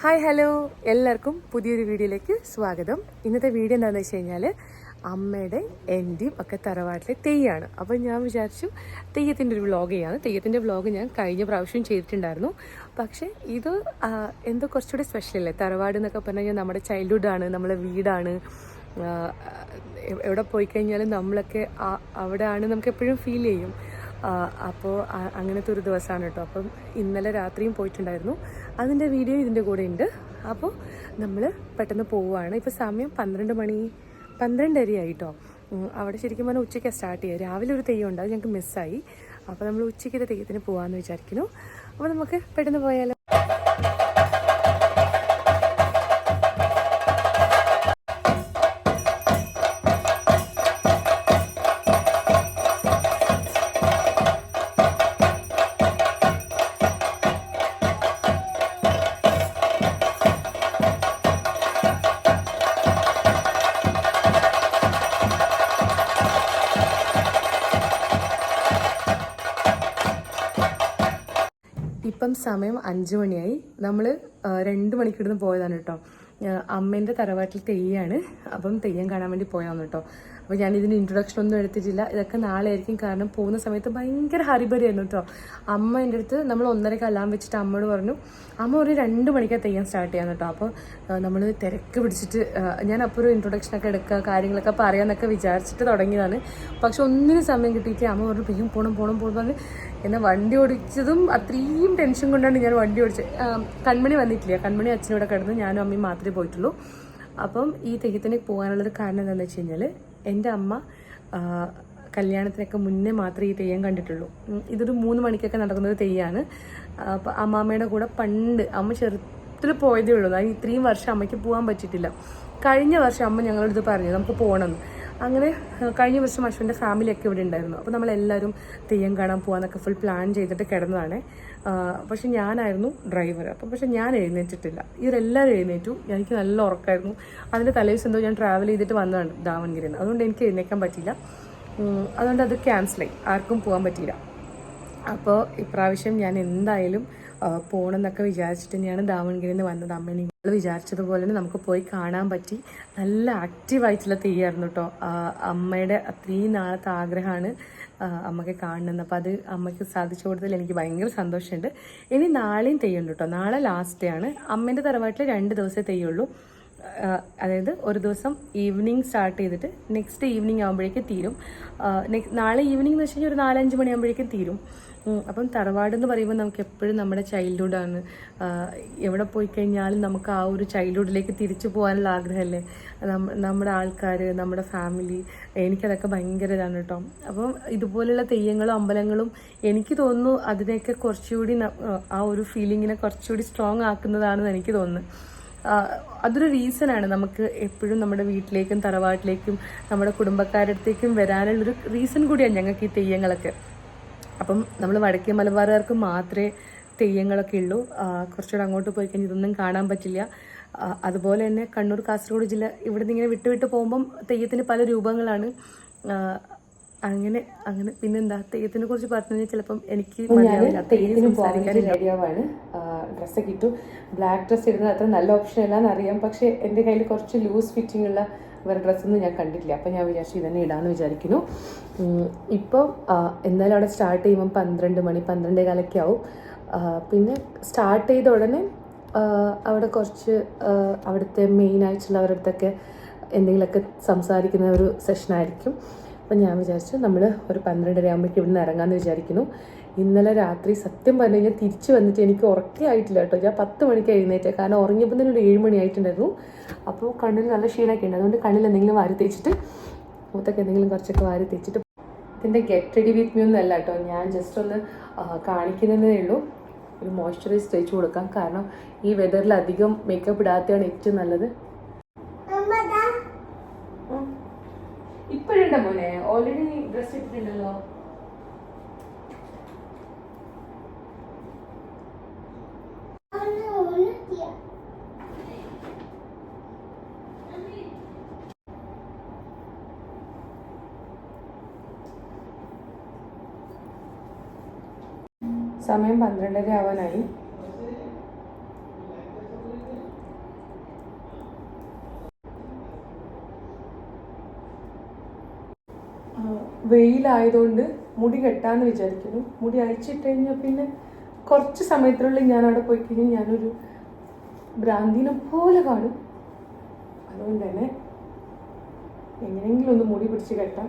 Hi hello എല്ലാവർക്കും പുതിയൊരു വീഡിയോയിലേക്ക് സ്വാഗതം. ഇന്നത്തെ വീഡിയോ എന്താണെന്ന് വെച്ച് കഴിഞ്ഞാൽ അമ്മയുടെ എന്റെയും ഒക്കെ തറവാട്ടിലെ തെയ്യാണ്. അപ്പോൾ ഞാൻ വിചാരിച്ചു തെയ്യത്തിന്റെ ഒരു വ്ളോഗ് ചെയ്യാണ് തെയ്യത്തിന്റെ വ്ളോഗ് ഞാൻ കഴിഞ്ഞ പ്രാവശ്യം ചെയ്തിട്ടുണ്ടായിരുന്നു. പക്ഷേ ഇത് എന്തോ കുറച്ചുകൂടി സ്പെഷ്യൽ അല്ലേ? തറവാട് എന്നൊക്കെ പറഞ്ഞു കഴിഞ്ഞാൽ നമ്മുടെ ചൈൽഡ്ഹുഡാണ് നമ്മളെ വീടാണ്. എവിടെ പോയി കഴിഞ്ഞാലും നമ്മളൊക്കെ അവിടെയാണ് നമുക്ക് എപ്പോഴും ഫീൽ ചെയ്യും. അപ്പോൾ അങ്ങനത്തെ ഒരു ദിവസമാണ് കേട്ടോ. അപ്പം ഇന്നലെ രാത്രിയും പോയിട്ടുണ്ടായിരുന്നു. അതിന്റെ വീഡിയോ ഇതിന്റെ കൂടെ ഉണ്ട്. അപ്പോൾ നമ്മൾ പെട്ടെന്ന് പോവുകയാണ്. ഇപ്പോൾ സമയം പന്ത്രണ്ട് മണി പന്ത്രണ്ടര ആയിട്ടോ അവിടെ ശരിക്കും പറഞ്ഞാൽ ഉച്ചയ്ക്ക് സ്റ്റാർട്ട് ചെയ്യുക. രാവിലെ ഒരു തെയ്യം ഉണ്ട് അത് ഞങ്ങൾക്ക് മിസ്സായി അപ്പോൾ നമ്മൾ ഉച്ചയ്ക്കത്തെ തെയ്യത്തിന് പോകാമെന്ന് വിചാരിക്കുന്നു. അപ്പോൾ നമുക്ക് പെട്ടെന്ന് പോയാലോ? ഇപ്പം സമയം അഞ്ച് മണിയായി. നമ്മൾ രണ്ട് മണിക്കിടുന്ന് പോയതാണ് കേട്ടോ. അമ്മേന്റെ തറവാട്ടിൽ തെയ്യാണ്. അപ്പം തെയ്യം കാണാൻ വേണ്ടി പോയതാണ് കേട്ടോ. അപ്പോൾ ഞാൻ ഇതിന് ഇൻട്രൊഡക്ഷൻ ഒന്നും എടുത്തിട്ടില്ല. ഇതൊക്കെ നാളെ ആയിരിക്കും കാരണം പോകുന്ന സമയത്ത് ഭയങ്കര ഹരിബരിയായിരുന്നു കേട്ടോ അമ്മ എന്റെ അടുത്ത് നമ്മൾ ഒന്നരക്ക് അലാം വെച്ചിട്ട് അമ്മയോട് പറഞ്ഞു അമ്മ ഒരു രണ്ട് മണിക്കാണ് തെയ്യാൻ സ്റ്റാർട്ട് ചെയ്യാൻ കേട്ടോ അപ്പോൾ നമ്മൾ തിരക്ക് പിടിച്ചിട്ട് ഞാൻ അപ്പോൾ ഒരു ഇൻട്രൊഡക്ഷനൊക്കെ എടുക്കുക കാര്യങ്ങളൊക്കെ പറയാമെന്നൊക്കെ വിചാരിച്ചിട്ട് തുടങ്ങിയതാണ്. പക്ഷെ ഒന്നിനും സമയം കിട്ടിയിട്ട് അമ്മ പറഞ്ഞു പെയ്യും പോകണം പോകണം പോകണം പറഞ്ഞ് എന്നെ വണ്ടി ഓടിച്ചതും അത്രയും ടെൻഷൻ കൊണ്ടാണ് ഞാൻ വണ്ടി ഓടിച്ചത്. കൺമണി വന്നിട്ടില്ല. കൺമണി അച്ഛനോടെ കിടന്ന് ഞാനും അമ്മയും മാത്രമേ പോയിട്ടുള്ളൂ. അപ്പം ഈ തെയ്യത്തിന് പോകാനുള്ളൊരു കാരണം എന്താണെന്ന് വെച്ച് കഴിഞ്ഞാൽ എന്റെ അമ്മ കല്യാണത്തിനൊക്കെ മുന്നേ മാത്രമേ ഈ തെയ്യം കണ്ടിട്ടുള്ളൂ. ഇതൊരു മൂന്ന് മണിക്കൊക്കെ നടക്കുന്ന ഒരു തെയ്യമാണ് അപ്പം അമ്മാമ്മയുടെ കൂടെ പണ്ട് അമ്മ ചെറുത്തിൽ പോയതേ ഉള്ളൂ. അതായത് ഇത്രയും വർഷം അമ്മയ്ക്ക് പോകാൻ പറ്റിയിട്ടില്ല. കഴിഞ്ഞ വർഷം അമ്മ ഞങ്ങളടുത്ത് പറഞ്ഞു നമുക്ക് പോകണമെന്ന് അങ്ങനെ കഴിഞ്ഞ വർഷം അശ്വന്റെ ഫാമിലിയൊക്കെ ഇവിടെ ഉണ്ടായിരുന്നു. അപ്പോൾ നമ്മളെല്ലാവരും തെയ്യം കാണാൻ പോകാമെന്നൊക്കെ ഫുൾ പ്ലാൻ ചെയ്തിട്ട് കിടന്നതാണ്. പക്ഷെ ഞാനായിരുന്നു ഡ്രൈവർ അപ്പം പക്ഷെ ഞാൻ എഴുന്നേറ്റിട്ടില്ല. ഇവരെല്ലാവരും എഴുന്നേറ്റു. എനിക്ക് നല്ല ഉറക്കമായിരുന്നു അതിന്റെ തലേദിവസം എന്തോ ഞാൻ ട്രാവൽ ചെയ്തിട്ട് വന്നതാണ് ദാവൻഗിരിയിൽ അതുകൊണ്ട് എനിക്ക് എഴുന്നേക്കാൻ പറ്റിയില്ല. അതുകൊണ്ട് അത് ക്യാൻസലായി ആർക്കും പോകാൻ പറ്റിയില്ല. അപ്പോൾ ഇപ്രാവശ്യം ഞാൻ എന്തായാലും പോകണം പോകണമെന്നൊക്കെ വിചാരിച്ചിട്ട് തന്നെയാണ് ദാവൺഗിരിയിൽ നിന്ന് വന്നത്. അമ്മ നിങ്ങൾ വിചാരിച്ചതുപോലെ തന്നെ നമുക്ക് പോയി കാണാൻ പറ്റി. നല്ല ആക്റ്റീവായിട്ടുള്ള തെയ്യായിരുന്നു കേട്ടോ അമ്മയുടെ അത്രയും നാളത്തെ ആഗ്രഹമാണ്. അമ്മയ്ക്ക് കാണണമെന്ന് അപ്പോൾ അത് അമ്മയ്ക്ക് സാധിച്ചു കൊടുത്തതിൽ എനിക്ക് ഭയങ്കര സന്തോഷമുണ്ട്. ഇനി നാളെയും തെയ്യുണ്ട് കേട്ടോ നാളെ ലാസ്റ്റ് ഡേ ആണ്. അമ്മേന്റെ തറവാട്ടിൽ രണ്ട് ദിവസമേ തെയ്യുള്ളൂ. അതായത് ഒരു ദിവസം ഈവനിങ് സ്റ്റാർട്ട് ചെയ്തിട്ട് നെക്സ്റ്റ് ഈവനിങ് ആകുമ്പോഴേക്കും തീരും. നാളെ ഈവനിങ് എന്ന് വെച്ച് കഴിഞ്ഞാൽ ഒരു നാലഞ്ച് മണിയാകുമ്പോഴേക്കും തീരും. അപ്പം തറവാട് എന്ന് പറയുമ്പോൾ നമുക്ക് എപ്പോഴും നമ്മുടെ ചൈൽഡ്ഹുഡാണ് എവിടെ പോയി കഴിഞ്ഞാലും നമുക്ക് ആ ഒരു ചൈൽഡ്ഹുഡിലേക്ക് തിരിച്ചു പോകാനുള്ള ആഗ്രഹമല്ലേ? നമ്മ- നമ്മുടെ ആൾക്കാർ നമ്മുടെ ഫാമിലി എനിക്കതൊക്കെ ഭയങ്കര ഇതാണ് കേട്ടോ അപ്പം ഇതുപോലുള്ള തെയ്യങ്ങളും അമ്പലങ്ങളും എനിക്ക് തോന്നുന്നു അതിനെയൊക്കെ കുറച്ചുകൂടി ആ ഒരു ഫീലിങ്ങിനെ കുറച്ചുകൂടി സ്ട്രോങ് ആക്കുന്നതാണെന്ന് എനിക്ക് തോന്നുന്നു. അതൊരു റീസണാണ് നമുക്ക് എപ്പോഴും നമ്മുടെ വീട്ടിലേക്കും തറവാട്ടിലേക്കും നമ്മുടെ കുടുംബക്കാരുടെ അടുത്തേക്കും വരാനുള്ളൊരു റീസൺ കൂടിയാണ് ഞങ്ങൾക്ക് ഈ തെയ്യങ്ങളൊക്കെ. അപ്പം നമ്മൾ വടക്കേ മലബാറുകാർക്ക് മാത്രമേ തെയ്യങ്ങളൊക്കെ ഉള്ളൂ. കുറച്ചുകൂടെ അങ്ങോട്ട് പോയി കഴിഞ്ഞാൽ ഇതൊന്നും കാണാൻ പറ്റില്ല. അതുപോലെ തന്നെ കണ്ണൂർ കാസർഗോഡ് ജില്ല ഇവിടെ നിന്ന് ഇങ്ങനെ വിട്ട് വിട്ട് പോകുമ്പം തെയ്യത്തിന് പല രൂപങ്ങളാണ്. അങ്ങനെ അങ്ങനെ. പിന്നെന്താ? തെയ്യത്തിനെ കുറിച്ച് പറഞ്ഞു കഴിഞ്ഞാൽ ചിലപ്പം എനിക്ക് തെയ്യത്തിന് റെഡിയാവാണ് ഡ്രസ്സൊക്കെ ഇട്ടു. ബ്ലാക്ക് ഡ്രസ്സ് ഇടുന്നത് അത്ര നല്ല ഓപ്ഷൻ അല്ലാന്ന് അറിയാം പക്ഷേ എന്റെ കയ്യിൽ കുറച്ച് ലൂസ് ഫിറ്റിംഗ് ഉള്ള വേറെ ഡ്രസ്സൊന്നും ഞാൻ കണ്ടിട്ടില്ല. അപ്പോൾ ഞാൻ വിചാരിച്ചു ഇതന്നെ ഇടാമെന്ന് വിചാരിക്കുന്നു. ഇപ്പോൾ എന്തായാലും അവിടെ സ്റ്റാർട്ട് ചെയ്യുമ്പം പന്ത്രണ്ട് മണി പന്ത്രണ്ടേ കാലൊക്കെ ആവും. പിന്നെ സ്റ്റാർട്ട് ചെയ്ത ഉടനെ അവിടെ കുറച്ച് അവിടുത്തെ മെയിൻ ആയിട്ടുള്ളവരുടെ അടുത്തൊക്കെ എന്തെങ്കിലുമൊക്കെ സംസാരിക്കുന്ന ഒരു സെഷനായിരിക്കും അപ്പം ഞാൻ വിചാരിച്ചു നമ്മൾ ഒരു പന്ത്രണ്ടര ആകുമ്പോഴേക്കും ഇവിടുന്ന് ഇറങ്ങാമെന്ന് വിചാരിക്കുന്നു. ഇന്നലെ രാത്രി സത്യം പറഞ്ഞു കഴിഞ്ഞാൽ തിരിച്ചു വന്നിട്ട് എനിക്ക് ഉറക്കേ ആയിട്ടില്ല കേട്ടോ. ഞാൻ പത്ത് മണിക്ക് എഴുന്നേറ്റ്. കാരണം ഉറങ്ങിയപ്പോൾ തന്നെ ഒരു ഏഴ് മണി ആയിട്ടുണ്ടായിരുന്നു. അപ്പോൾ കണ്ണിൽ നല്ല ക്ഷീണമൊക്കെ ഉണ്ട്. അതുകൊണ്ട് കണ്ണിൽ എന്തെങ്കിലും വാരി തേച്ചിട്ട് മുഖത്തൊക്കെ എന്തെങ്കിലും കുറച്ചൊക്കെ വാരി തേച്ചിട്ട് ഇതിന്റെ ഗെറ്റ് റെഡി വിത്ത് മീ ഒന്നല്ല കേട്ടോ. ഞാൻ ജസ്റ്റ് ഒന്ന് കാണിക്കുന്നതേ ഉള്ളൂ. ഒരു മോയ്സ്ചറൈസ് തേച്ച് കൊടുക്കാം. കാരണം ഈ വെതറിൽ അധികം മേക്കപ്പ് ഇടാത്തതാണ് ഏറ്റവും നല്ലത്. ഇപ്പോഴുണ്ടോ മോനെ? ഓൾറെഡി ഡ്രസ് ഇട്ടിട്ടുണ്ടല്ലോ. സമയം പന്ത്രണ്ടര ആവാനായി. വെയിലായതുകൊണ്ട് മുടി കെട്ടാന്ന് വിചാരിക്കുന്നു. മുടി അഴിച്ചിട്ട് കഴിഞ്ഞാൽ പിന്നെ കുറച്ച് സമയത്തിനുള്ളിൽ ഞാൻ അവിടെ പോയി കഴിഞ്ഞാൽ ഞാനൊരു ഭ്രാന്തിനെ പോലെ കാണും. അതുകൊണ്ട് തന്നെ എങ്ങനെയെങ്കിലും ഒന്ന് മുടി പിടിച്ച് കെട്ടാം.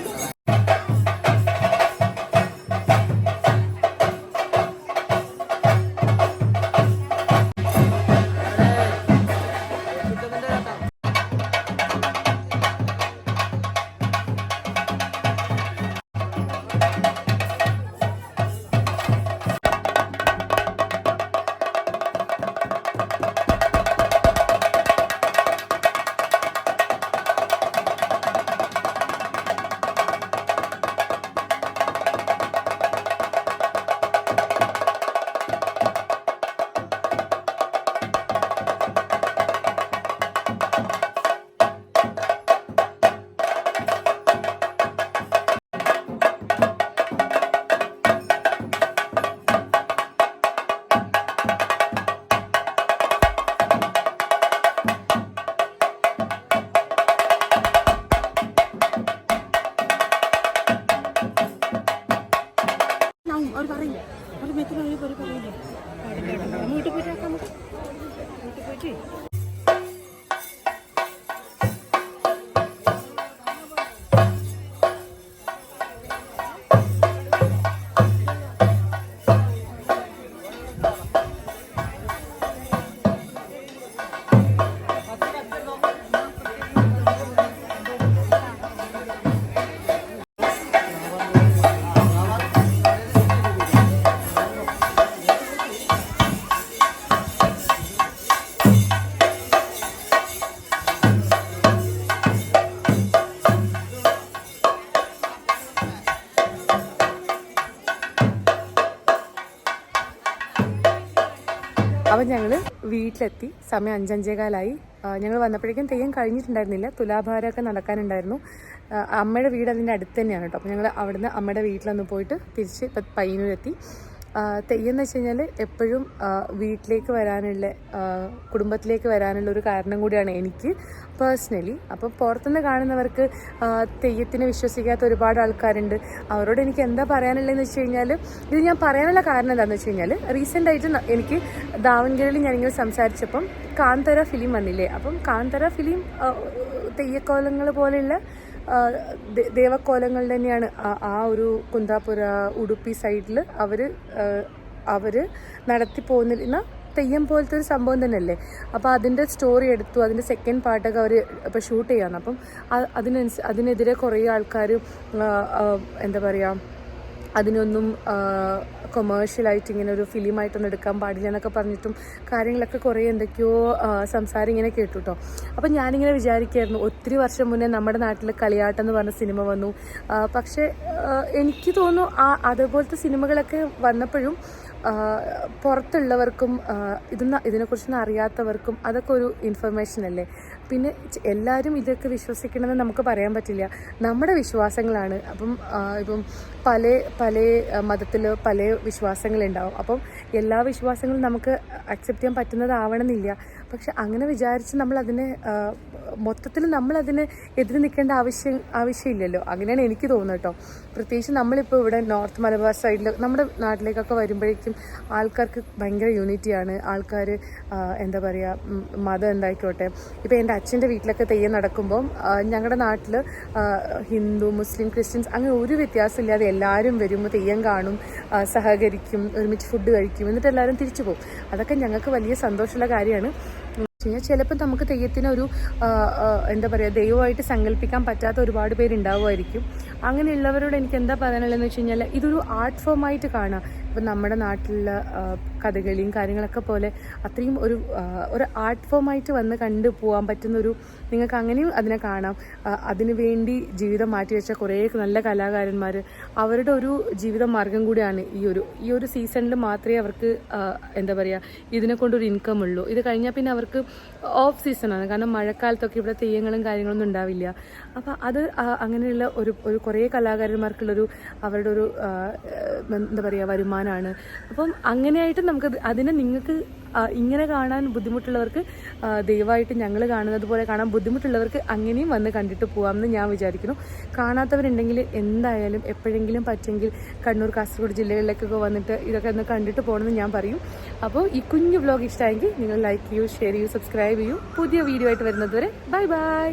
去 ഞങ്ങൾ വീട്ടിലെത്തി. സമയം അഞ്ചഞ്ചേകാലായി. ഞങ്ങൾ വന്നപ്പോഴേക്കും തെയ്യം കഴിഞ്ഞിട്ടുണ്ടായിരുന്നില്ല. തുലാഭാരമൊക്കെ നടക്കാനുണ്ടായിരുന്നു. അമ്മയുടെ വീട് അതിന്റെ അടുത്ത് തന്നെയാണ് കേട്ടോ. അപ്പോൾ ഞങ്ങൾ അവിടുന്ന് അമ്മയുടെ വീട്ടിലൊന്ന് പോയിട്ട് തിരിച്ച് പയ്യന്നൂരെത്തി. ആ, തെയ്യം എന്ന് വെച്ച് കഴിഞ്ഞാൽ എപ്പോഴും വീട്ടിലേക്ക് വരാനുള്ള കുടുംബത്തിലേക്ക് വരാനുള്ള ഒരു കാരണം കൂടിയാണ് എനിക്ക് പേഴ്സണലി അപ്പം പുറത്തുനിന്ന് കാണുന്നവർക്ക് തെയ്യത്തിനെ വിശ്വസിക്കാത്ത ഒരുപാട് ആൾക്കാരുണ്ട്. അവരോട് എനിക്ക് എന്താ പറയാനുള്ളതെന്ന് വെച്ച് കഴിഞ്ഞാൽ ഇത് ഞാൻ പറയാനുള്ള കാരണം എന്താണെന്ന് വെച്ച് കഴിഞ്ഞാൽ റീസെന്റ് ആയിട്ട് എനിക്ക് ദാവൺഗിരിയിൽ ഞാനിങ്ങനെ സംസാരിച്ചപ്പം കാന്തര ഫിലിം വന്നില്ലേ? അപ്പം കാന്തര ഫിലിം തെയ്യക്കോലങ്ങൾ പോലെയുള്ള ദേവക്കോലങ്ങൾ തന്നെയാണ്. ആ- ഒരു കുന്താപുര ഉടുപ്പി സൈഡിൽ അവർ അവർ നടത്തി പോകുന്നിരുന്ന തെയ്യം പോലത്തെ ഒരു സംഭവം തന്നെയല്ലേ? അപ്പോൾ അതിന്റെ സ്റ്റോറി എടുത്തു അതിന്റെ സെക്കൻഡ് പാർട്ടൊക്കെ അവർ ഇപ്പോൾ ഷൂട്ട് ചെയ്യാണ് അപ്പം അതിനനുസരിച്ച് അതിനനുസ അതിനെതിരെ കുറേ ആൾക്കാർ എന്താ പറയുക അതിനൊന്നും കൊമേഴ്ഷ്യലായിട്ട് ഇങ്ങനെ ഒരു ഫിലിമായിട്ടൊന്നും എടുക്കാൻ പാടില്ല എന്നൊക്കെ പറഞ്ഞിട്ടും കാര്യങ്ങളൊക്കെ കുറേ എന്തൊക്കെയോ സംസാരം ഇങ്ങനെ കേട്ടു കേട്ടോ അപ്പം ഞാനിങ്ങനെ വിചാരിക്കുമായിരുന്നു ഒത്തിരി വർഷം മുന്നേ നമ്മുടെ നാട്ടിൽ കളിയാട്ടം എന്ന് പറഞ്ഞ സിനിമ വന്നു. പക്ഷേ എനിക്ക് തോന്നുന്നു ആ അതുപോലത്തെ സിനിമകളൊക്കെ വന്നപ്പോഴും പുറത്തുള്ളവർക്കും ഇതൊന്നും ഇതിനെക്കുറിച്ചൊന്നും അറിയാത്തവർക്കും അതൊക്കെ ഒരു ഇൻഫർമേഷൻ അല്ലേ? പിന്നെ എല്ലാവരും ഇതൊക്കെ വിശ്വസിക്കണമെന്ന് നമുക്ക് പറയാൻ പറ്റില്ല. നമ്മുടെ വിശ്വാസങ്ങളാണ്. അപ്പം ഇപ്പം പല പല മതത്തിൽ പല വിശ്വാസങ്ങളുണ്ടാവും. അപ്പം എല്ലാ വിശ്വാസങ്ങളും നമുക്ക് അക്സെപ്റ്റ് ചെയ്യാൻ പറ്റുന്നതാവണമെന്നില്ല. പക്ഷെ അങ്ങനെ വിചാരിച്ച് നമ്മൾ അതിനെ മൊത്തത്തിൽ നമ്മളതിന് എതിര് നിൽക്കേണ്ട ആവശ്യം ആവശ്യമില്ലല്ലോ. അങ്ങനെയാണ് എനിക്ക് തോന്നുന്നത് കേട്ടോ. പ്രത്യേകിച്ച് നമ്മളിപ്പോൾ ഇവിടെ നോർത്ത് മലബാർ സൈഡിൽ നമ്മുടെ നാട്ടിലേക്കൊക്കെ വരുമ്പോഴേക്കും ആൾക്കാർക്ക് ഭയങ്കര യൂണിറ്റിയാണ്. ആൾക്കാർ എന്താ പറയുക മതം എന്തായിക്കോട്ടെ. ഇപ്പോൾ എന്റെ അച്ഛന്റെ വീട്ടിലൊക്കെ തെയ്യം നടക്കുമ്പം ഞങ്ങളുടെ നാട്ടിൽ ഹിന്ദു മുസ്ലിം ക്രിസ്ത്യൻസ് അങ്ങനെ ഒരു വ്യത്യാസമില്ലാതെ എല്ലാവരും വരും തെയ്യം കാണും സഹകരിക്കും ഒരുമിച്ച് ഫുഡ് കഴിക്കും എന്നിട്ട് എല്ലാവരും തിരിച്ചു പോകും. അതൊക്കെ ഞങ്ങൾക്ക് വലിയ സന്തോഷമുള്ള കാര്യമാണ്. കഴിഞ്ഞാൽ ചിലപ്പോൾ നമുക്ക് തെയ്യത്തിന് ഒരു ആ, ആ, എന്താ പറയുക ദൈവമായിട്ട് സങ്കല്പിക്കാൻ പറ്റാത്ത ഒരുപാട് പേരുണ്ടാവുമായിരിക്കും അങ്ങനെയുള്ളവരോട് എനിക്ക് എന്താ പറയാനുള്ളതെന്ന് വെച്ച് കഴിഞ്ഞാൽ ഇതൊരു ആർട്ട് ഫോമായിട്ട് കാണാം. ഇപ്പം നമ്മുടെ നാട്ടിലുള്ള കഥകളിയും കാര്യങ്ങളൊക്കെ പോലെ അത്രയും ഒരു ഒരു ആർട്ട് ഫോമായിട്ട് വന്ന് കണ്ടു പോകാൻ പറ്റുന്നൊരു നിങ്ങൾക്ക് അങ്ങനെയും അതിനെ കാണാം. അതിനു വേണ്ടി ജീവിതം മാറ്റിവെച്ച കുറേ നല്ല കലാകാരന്മാർ അവരുടെ ഒരു ജീവിത മാർഗം കൂടിയാണ് ഈ ഒരു ഈ ഒരു സീസണിൽ മാത്രമേ അവർക്ക് എന്താ പറയുക ഇതിനെ കൊണ്ടൊരു ഇൻകം ഉള്ളൂ. ഇത് കഴിഞ്ഞാൽ പിന്നെ അവർക്ക് ഓഫ് സീസണാണ് കാരണം മഴക്കാലത്തൊക്കെ ഇവിടെ തെയ്യങ്ങളും കാര്യങ്ങളൊന്നും ഉണ്ടാവില്ല. അപ്പോൾ അത് അങ്ങനെയുള്ള ഒരു ഒരു കുറേ കലാകാരന്മാർക്കുള്ളൊരു അവരുടെ ഒരു എന്താ പറയുക വരുമാനമാണ് അപ്പം അങ്ങനെയായിട്ട് നമുക്ക് അതിനെ നിങ്ങൾക്ക് ഇങ്ങനെ കാണാൻ ബുദ്ധിമുട്ടുള്ളവർക്ക് ദയവായിട്ട് ഞങ്ങൾ കാണുന്നത് പോലെ കാണാൻ ബുദ്ധിമുട്ടുള്ളവർക്ക് അങ്ങനെയും വന്ന് കണ്ടിട്ട് പോകാമെന്ന് ഞാൻ വിചാരിക്കുന്നു. കാണാത്തവരുണ്ടെങ്കിൽ എന്തായാലും എപ്പോഴെങ്കിലും പറ്റുമെങ്കിൽ കണ്ണൂർ കാസർഗോഡ് ജില്ലകളിലേക്കൊക്കെ വന്നിട്ട് ഇതൊക്കെ ഒന്ന് കണ്ടിട്ട് പോകണമെന്ന് ഞാൻ പറയും. അപ്പോൾ ഈ കുഞ്ഞു വ്ലോഗ് ഇഷ്ടമായെങ്കിൽ നിങ്ങൾ ലൈക്ക് ചെയ്യൂ ഷെയർ ചെയ്യൂ സബ്സ്ക്രൈബ് ചെയ്യൂ. പുതിയ വീഡിയോ ആയിട്ട് വരുന്നത് വരെ ബൈ ബൈ